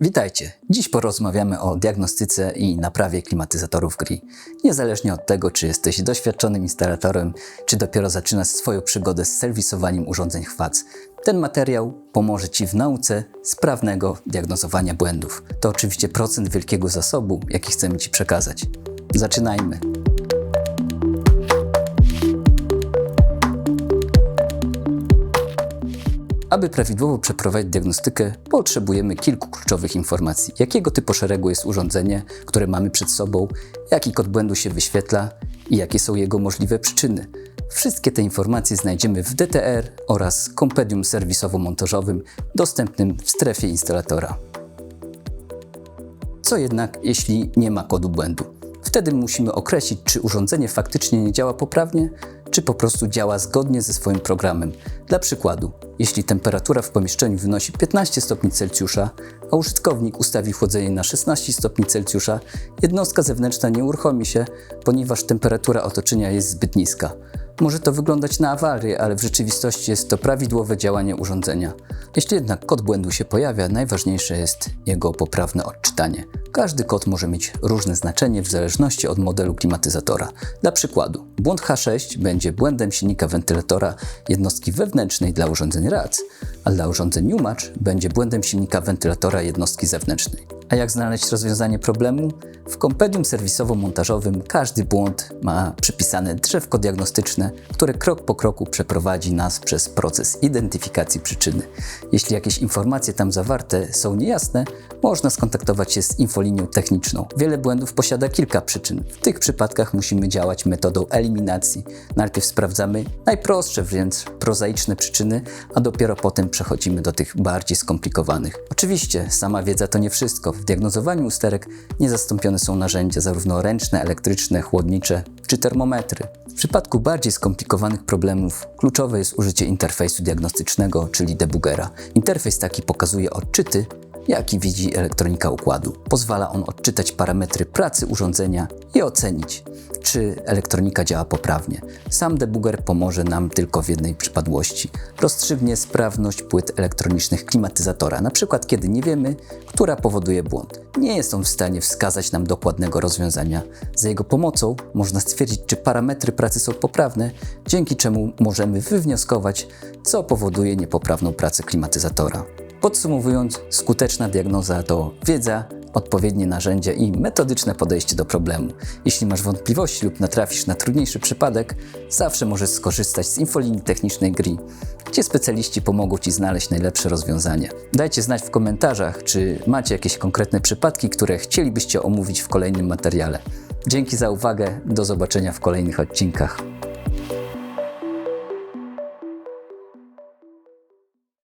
Witajcie. Dziś porozmawiamy o diagnostyce i naprawie klimatyzatorów GRI. Niezależnie od tego, czy jesteś doświadczonym instalatorem, czy dopiero zaczynasz swoją przygodę z serwisowaniem urządzeń HWAC, ten materiał pomoże Ci w nauce sprawnego diagnozowania błędów. To oczywiście procent wielkiego zasobu, jaki chcemy Ci przekazać. Zaczynajmy. Aby prawidłowo przeprowadzić diagnostykę, potrzebujemy kilku kluczowych informacji. Jakiego typu szeregu jest urządzenie, które mamy przed sobą, jaki kod błędu się wyświetla i jakie są jego możliwe przyczyny. Wszystkie te informacje znajdziemy w DTR oraz kompendium serwisowo-montażowym dostępnym w strefie instalatora. Co jednak, jeśli nie ma kodu błędu? Wtedy musimy określić, czy urządzenie faktycznie nie działa poprawnie, czy po prostu działa zgodnie ze swoim programem. Dla przykładu, jeśli temperatura w pomieszczeniu wynosi 15 stopni Celsjusza, a użytkownik ustawi chłodzenie na 16 stopni Celsjusza, jednostka zewnętrzna nie uruchomi się, ponieważ temperatura otoczenia jest zbyt niska. Może to wyglądać na awarię, ale w rzeczywistości jest to prawidłowe działanie urządzenia. Jeśli jednak kod błędu się pojawia, najważniejsze jest jego poprawne odczytanie. Każdy kod może mieć różne znaczenie w zależności od modelu klimatyzatora. Dla przykładu, błąd H6 będzie błędem silnika wentylatora jednostki wewnętrznej dla urządzeń RAC, a dla urządzeń UMACH będzie błędem silnika wentylatora jednostki zewnętrznej. A jak znaleźć rozwiązanie problemu? W kompendium serwisowo-montażowym każdy błąd ma przypisane drzewko diagnostyczne, które krok po kroku przeprowadzi nas przez proces identyfikacji przyczyny. Jeśli jakieś informacje tam zawarte są niejasne, można skontaktować się z infolinią techniczną. Wiele błędów posiada kilka przyczyn. W tych przypadkach musimy działać metodą eliminacji. Najpierw sprawdzamy najprostsze, wręcz prozaiczne przyczyny, a dopiero potem przechodzimy do tych bardziej skomplikowanych. Oczywiście, sama wiedza to nie wszystko. W diagnozowaniu usterek niezastąpione są narzędzia zarówno ręczne, elektryczne, chłodnicze czy termometry. W przypadku bardziej skomplikowanych problemów kluczowe jest użycie interfejsu diagnostycznego, czyli debugera. Interfejs taki pokazuje odczyty, jaki widzi elektronika układu. Pozwala on odczytać parametry pracy urządzenia i ocenić, czy elektronika działa poprawnie. Sam debuger pomoże nam tylko w jednej przypadłości. Rozstrzygnie sprawność płyt elektronicznych klimatyzatora, na przykład kiedy nie wiemy, która powoduje błąd. Nie jest on w stanie wskazać nam dokładnego rozwiązania. Za jego pomocą można stwierdzić, czy parametry pracy są poprawne, dzięki czemu możemy wywnioskować, co powoduje niepoprawną pracę klimatyzatora. Podsumowując, skuteczna diagnoza to wiedza, odpowiednie narzędzia i metodyczne podejście do problemu. Jeśli masz wątpliwości lub natrafisz na trudniejszy przypadek, zawsze możesz skorzystać z infolinii technicznej GRI, gdzie specjaliści pomogą Ci znaleźć najlepsze rozwiązanie. Dajcie znać w komentarzach, czy macie jakieś konkretne przypadki, które chcielibyście omówić w kolejnym materiale. Dzięki za uwagę, do zobaczenia w kolejnych odcinkach.